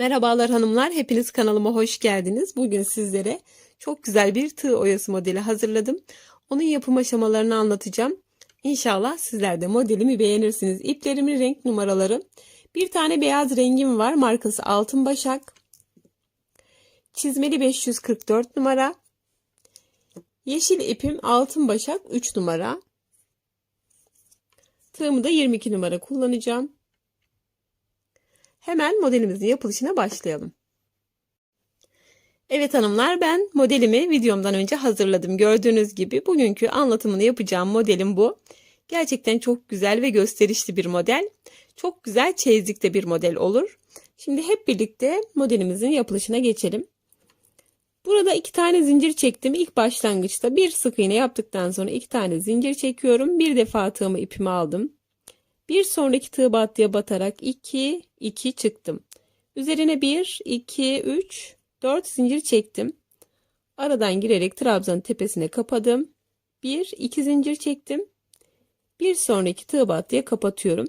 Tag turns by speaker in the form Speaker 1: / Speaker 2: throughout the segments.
Speaker 1: Merhabalar hanımlar, hepiniz kanalıma hoş geldiniz. Bugün sizlere çok güzel bir tığ oyası modeli hazırladım. Onun yapım aşamalarını anlatacağım. İnşallah sizler de modelimi beğenirsiniz. İplerimin renk numaraları. Bir tane beyaz rengim var. Markası Altın Başak. Çizmeli 544 numara. Yeşil ipim Altın Başak 3 numara. Tığımı da 22 numara kullanacağım. Hemen modelimizin yapılışına başlayalım. Evet hanımlar ben modelimi videomdan önce hazırladım. Gördüğünüz gibi bugünkü anlatımını yapacağım modelim bu. Gerçekten çok güzel ve gösterişli bir model. Çok güzel çeyizlikte bir model olur. Şimdi hep birlikte modelimizin yapılışına geçelim. Burada iki tane zincir çektim. İlk başlangıçta bir sık iğne yaptıktan sonra iki tane zincir çekiyorum. Bir defa tığımı ipimi aldım. Bir sonraki tığ battıya batarak 2 2 çıktım. Üzerine 1 2 3 4 zincir çektim. Aradan girerek trabzanın tepesine kapadım. 1 2 zincir çektim. Bir sonraki tığ battıya kapatıyorum.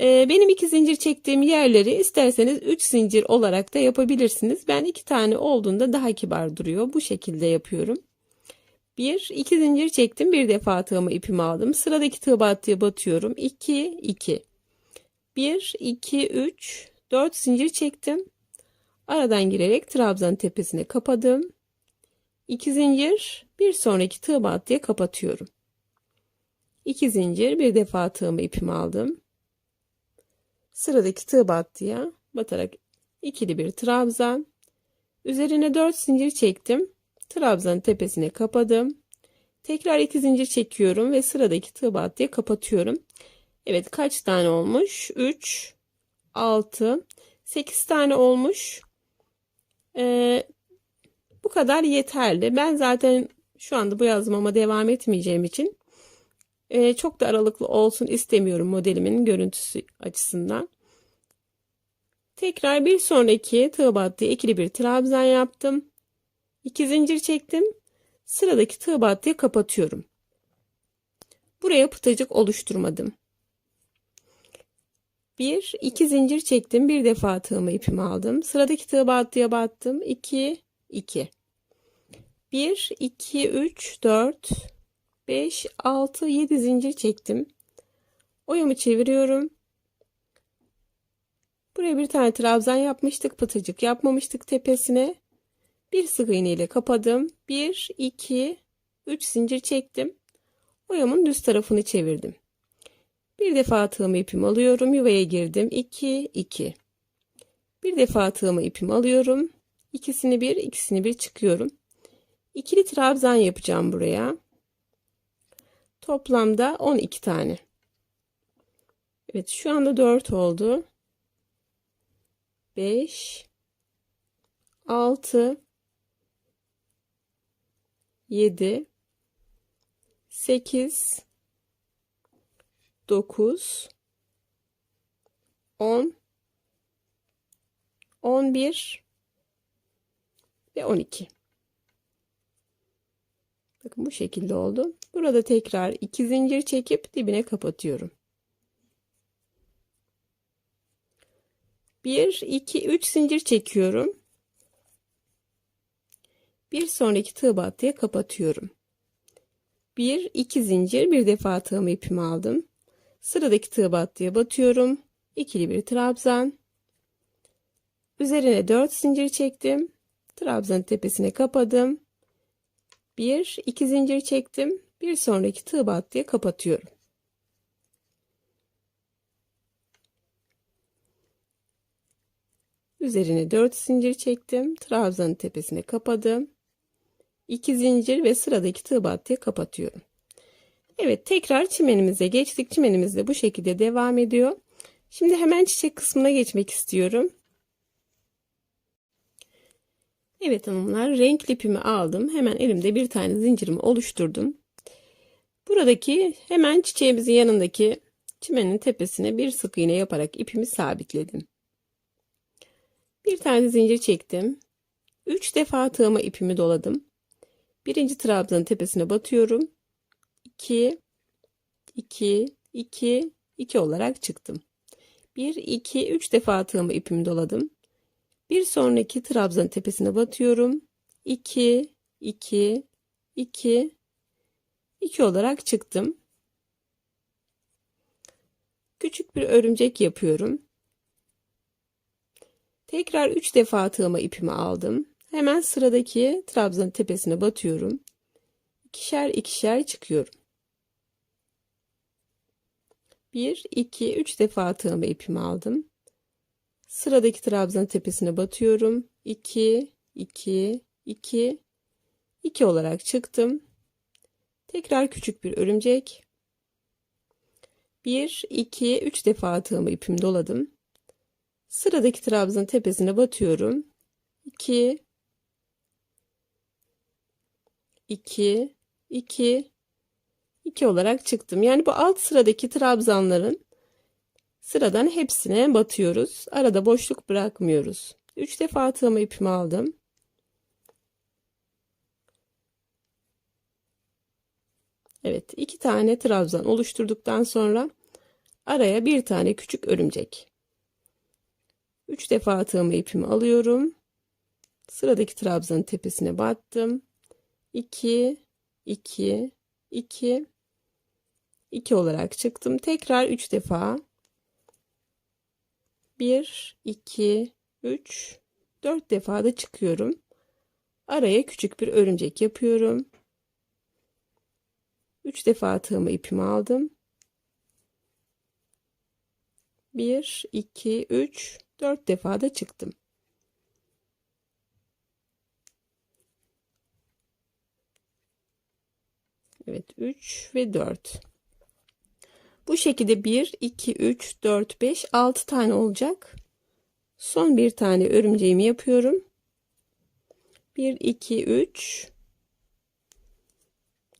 Speaker 1: Ee, benim iki zincir çektiğim yerleri isterseniz 3 zincir olarak da yapabilirsiniz. Ben iki tane olduğunda daha kibar duruyor. Bu şekilde yapıyorum. 1 2 zincir çektim. Bir defa tığımı ipimi aldım. Sıradaki tığ battıya batıyorum. 2 2 1 2 3 4 zincir çektim. Aradan girerek trabzan tepesine kapadım. 2 zincir, bir sonraki tığ battıya kapatıyorum. 2 zincir, bir defa tığımı ipimi aldım. Sıradaki tığ battıya batarak ikili bir trabzan. Üzerine 4 zincir çektim. Trabzanın tepesine kapadım. Tekrar iki zincir çekiyorum ve sıradaki tığ battıya kapatıyorum. Evet kaç tane olmuş? 3, 6, 8 tane olmuş. Ee, bu kadar yeterli. Ben zaten şu anda bu yazmama devam etmeyeceğim için e, çok da aralıklı olsun istemiyorum modelimin görüntüsü açısından. Tekrar bir sonraki tığ battıya ikili bir trabzan yaptım. 2 zincir çektim. Sıradaki tığ battıya kapatıyorum. Buraya pıtacık oluşturmadım. 1 2 zincir çektim. Bir defa tığımı ipimi aldım. Sıradaki tığ battıya battım. 2 2 1 2 3 4 5 6 7 zincir çektim. Oyumu çeviriyorum. Buraya bir tane trabzan yapmıştık. Pıtacık yapmamıştık tepesine. Bir sık iğne ile kapadım. 1, 2, 3 zincir çektim. Oyamın düz tarafını çevirdim. Bir defa tığımı ipimi alıyorum. Yuvaya girdim. 2, 2. Bir defa tığımı ipimi alıyorum. İkisini bir, ikisini bir çıkıyorum. İkili trabzan yapacağım buraya. Toplamda 12 tane. Evet şu anda 4 oldu. 5 6 7 8 9 10 11 ve 12 Bakın bu şekilde oldu. Burada tekrar iki zincir çekip dibine kapatıyorum. 1 2 3 zincir çekiyorum. Bir sonraki tığ battıya kapatıyorum. Bir, iki zincir bir defa tığımı ipimi aldım. Sıradaki tığ battıya batıyorum. İkili bir trabzan. Üzerine 4 zincir çektim. Trabzanın tepesine kapadım. Bir, iki zincir çektim. Bir sonraki tığ battıya kapatıyorum. Üzerine 4 zincir çektim. Trabzanın tepesine kapadım. 2 zincir ve sıradaki tığ battıya kapatıyorum. Evet tekrar çimenimize geçtik. Çimenimiz de bu şekilde devam ediyor. Şimdi hemen çiçek kısmına geçmek istiyorum. Evet hanımlar renk ipimi aldım. Hemen elimde bir tane zincirimi oluşturdum. Buradaki hemen çiçeğimizin yanındaki çimenin tepesine bir sık iğne yaparak ipimi sabitledim. Bir tane zincir çektim. 3 defa tığıma ipimi doladım. Birinci trabzanın tepesine batıyorum. 2 2 2 2 olarak çıktım. 1 2 3 defa tığımı ipimi doladım. Bir sonraki trabzanın tepesine batıyorum. 2 2 2 2 olarak çıktım. Küçük bir örümcek yapıyorum. Tekrar 3 defa tığıma ipimi aldım. Hemen sıradaki trabzanın tepesine batıyorum. İkişer ikişer çıkıyorum. 1 2 3 defa tığıma ipimi aldım. Sıradaki trabzanın tepesine batıyorum. 2 2 2 2 olarak çıktım. Tekrar küçük bir örümcek. 1 2 3 defa tığımı ipimi doladım. Sıradaki trabzanın tepesine batıyorum. 2 2 2 2 olarak çıktım. Yani bu alt sıradaki trabzanların sıradan hepsine batıyoruz. Arada boşluk bırakmıyoruz. 3 defa tığımı ipimi aldım. Evet, iki tane trabzan oluşturduktan sonra araya bir tane küçük örümcek. 3 defa tığımı ipimi alıyorum. Sıradaki trabzanın tepesine battım. 2 2 2 2 olarak çıktım. Tekrar 3 defa 1 2 3 4 defa da çıkıyorum. Araya küçük bir örümcek yapıyorum. 3 defa tığımı ipimi aldım. 1 2 3 4 defa da çıktım. Evet 3 ve 4. Bu şekilde 1 2 3 4 5 6 tane olacak. Son bir tane örümceğimi yapıyorum. 1 2 3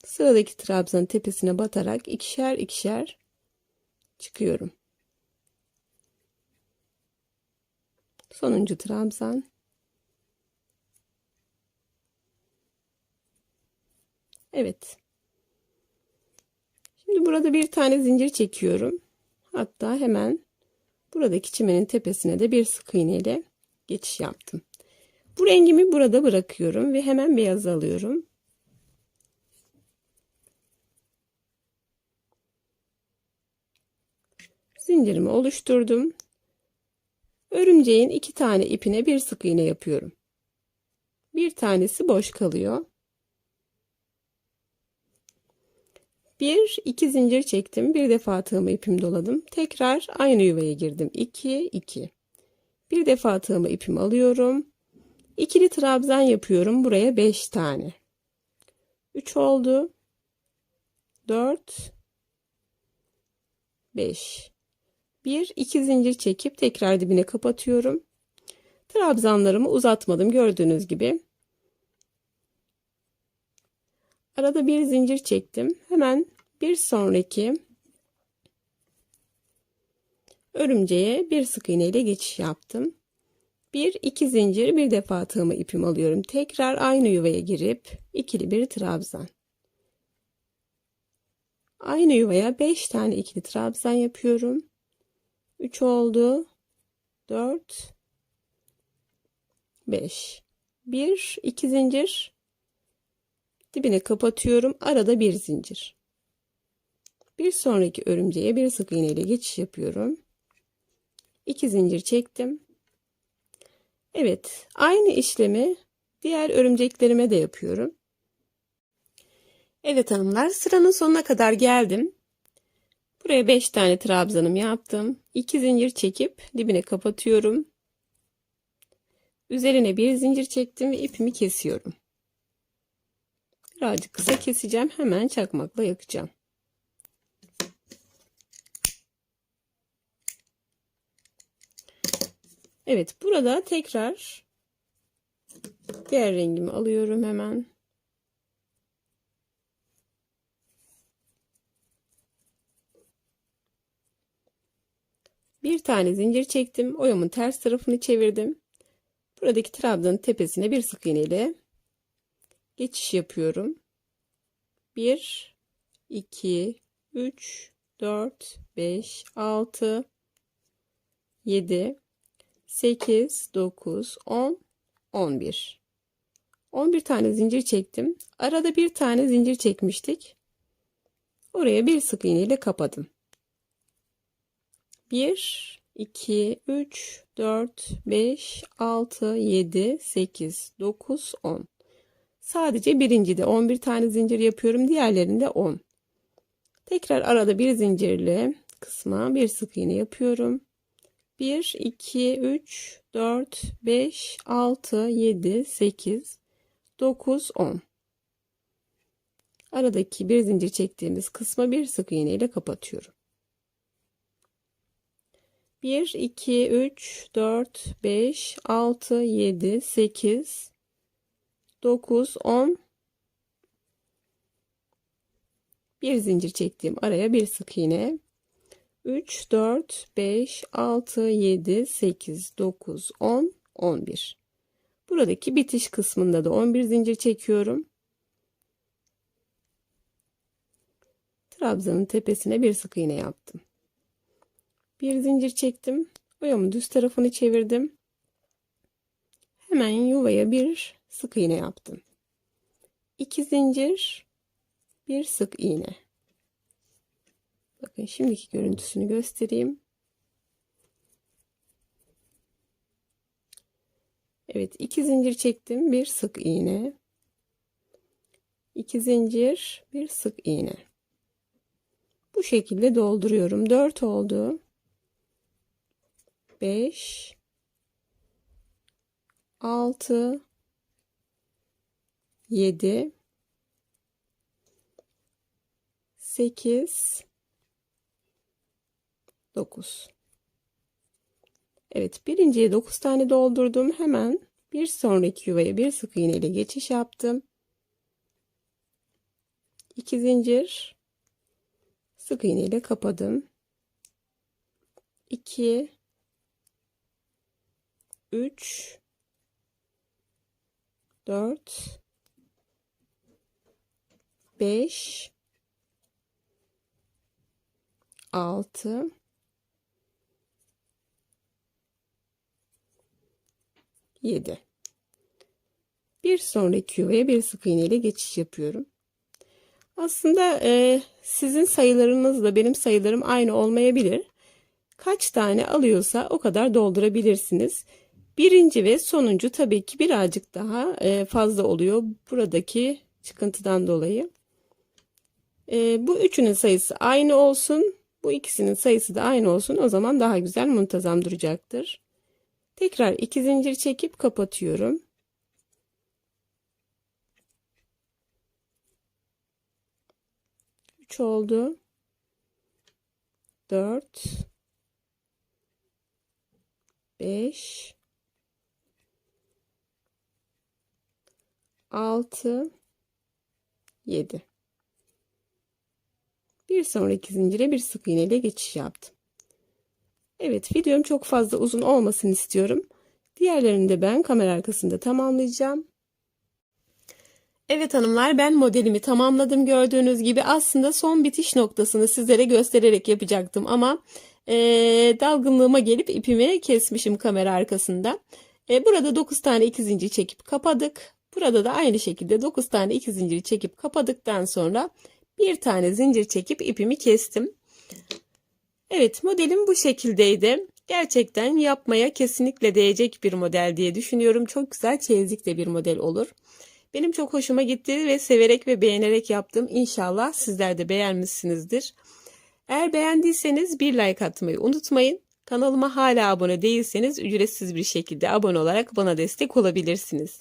Speaker 1: Sıradaki trabzanın tepesine batarak ikişer ikişer çıkıyorum. Sonuncu trabzan. Evet. Şimdi burada bir tane zincir çekiyorum. Hatta hemen buradaki çimenin tepesine de bir sık iğne ile geçiş yaptım. Bu rengimi burada bırakıyorum ve hemen beyaz alıyorum. Zincirimi oluşturdum. Örümceğin iki tane ipine bir sık iğne yapıyorum. Bir tanesi boş kalıyor. Bir, iki zincir çektim. Bir defa tığımı ipim doladım. Tekrar aynı yuvaya girdim. 2, 2. Bir defa tığımı ipim alıyorum. İkili trabzan yapıyorum. Buraya 5 tane. 3 oldu. 4 5 bir iki zincir çekip tekrar dibine kapatıyorum. Trabzanlarımı uzatmadım gördüğünüz gibi. Arada bir zincir çektim. Hemen bir sonraki örümceğe bir sık iğne ile geçiş yaptım. Bir iki zincir bir defa tığımı ipim alıyorum. Tekrar aynı yuvaya girip ikili bir trabzan. Aynı yuvaya 5 tane ikili trabzan yapıyorum. 3 oldu. 4 5 1 2 zincir dibine kapatıyorum. Arada bir zincir. Bir sonraki örümceğe bir sık iğne ile geçiş yapıyorum. 2 zincir çektim. Evet, aynı işlemi diğer örümceklerime de yapıyorum. Evet hanımlar, sıranın sonuna kadar geldim. Buraya 5 tane trabzanım yaptım. 2 zincir çekip dibine kapatıyorum. Üzerine bir zincir çektim ve ipimi kesiyorum. Birazcık kısa keseceğim. Hemen çakmakla yakacağım. Evet burada tekrar diğer rengimi alıyorum hemen. Bir tane zincir çektim. Oyamın ters tarafını çevirdim. Buradaki trabzanın tepesine bir sık iğne ile geçiş yapıyorum. 1 2 3 4 5 6 7 8, 9, 10, 11. 11 tane zincir çektim. Arada bir tane zincir çekmiştik. Oraya bir sık iğne ile kapadım. 1, 2, 3, 4, 5, 6, 7, 8, 9, 10. Sadece birincide 11 tane zincir yapıyorum. Diğerlerinde 10. Tekrar arada bir zincirle kısma bir sık iğne yapıyorum. 1, 2, 3, 4, 5, 6, 7, 8, 9, 10. Aradaki bir zincir çektiğimiz kısma bir sık iğne ile kapatıyorum. 1, 2, 3, 4, 5, 6, 7, 8, 9, 10. Bir zincir çektiğim araya bir sık iğne. 3, 4, 5, 6, 7, 8, 9, 10, 11. Buradaki bitiş kısmında da 11 zincir çekiyorum. Trabzanın tepesine bir sık iğne yaptım. Bir zincir çektim. Oyamın düz tarafını çevirdim. Hemen yuvaya bir sık iğne yaptım. 2 zincir, bir sık iğne. Bakın şimdiki görüntüsünü göstereyim. Evet, iki zincir çektim, bir sık iğne. 2 zincir, bir sık iğne. Bu şekilde dolduruyorum. 4 oldu. 5 6 7 8 9 Evet birinciye 9 tane doldurdum. Hemen bir sonraki yuvaya bir sık iğne ile geçiş yaptım. 2 zincir. Sık iğne ile kapadım. 2 3 4 5 6 7 bir sonraki yuvaya bir sık iğne ile geçiş yapıyorum. Aslında e, sizin sayılarınızla benim sayılarım aynı olmayabilir. Kaç tane alıyorsa o kadar doldurabilirsiniz. Birinci ve sonuncu tabii ki birazcık daha e, fazla oluyor buradaki çıkıntıdan dolayı. E, bu üçünün sayısı aynı olsun. Bu ikisinin sayısı da aynı olsun. O zaman daha güzel muntazam duracaktır. Tekrar iki zincir çekip kapatıyorum. Üç oldu. Dört. Beş. 6 7 bir sonraki zincire bir sık iğne ile geçiş yaptım. Evet videom çok fazla uzun olmasın istiyorum. Diğerlerini de ben kamera arkasında tamamlayacağım. Evet hanımlar ben modelimi tamamladım gördüğünüz gibi aslında son bitiş noktasını sizlere göstererek yapacaktım ama e, dalgınlığıma gelip ipimi kesmişim kamera arkasında. E, burada 9 tane iki zincir çekip kapadık. Burada da aynı şekilde 9 tane iki zinciri çekip kapadıktan sonra bir tane zincir çekip ipimi kestim. Evet modelim bu şekildeydi. Gerçekten yapmaya kesinlikle değecek bir model diye düşünüyorum. Çok güzel çeyizlik de bir model olur. Benim çok hoşuma gitti ve severek ve beğenerek yaptım. İnşallah sizler de beğenmişsinizdir. Eğer beğendiyseniz bir like atmayı unutmayın. Kanalıma hala abone değilseniz ücretsiz bir şekilde abone olarak bana destek olabilirsiniz.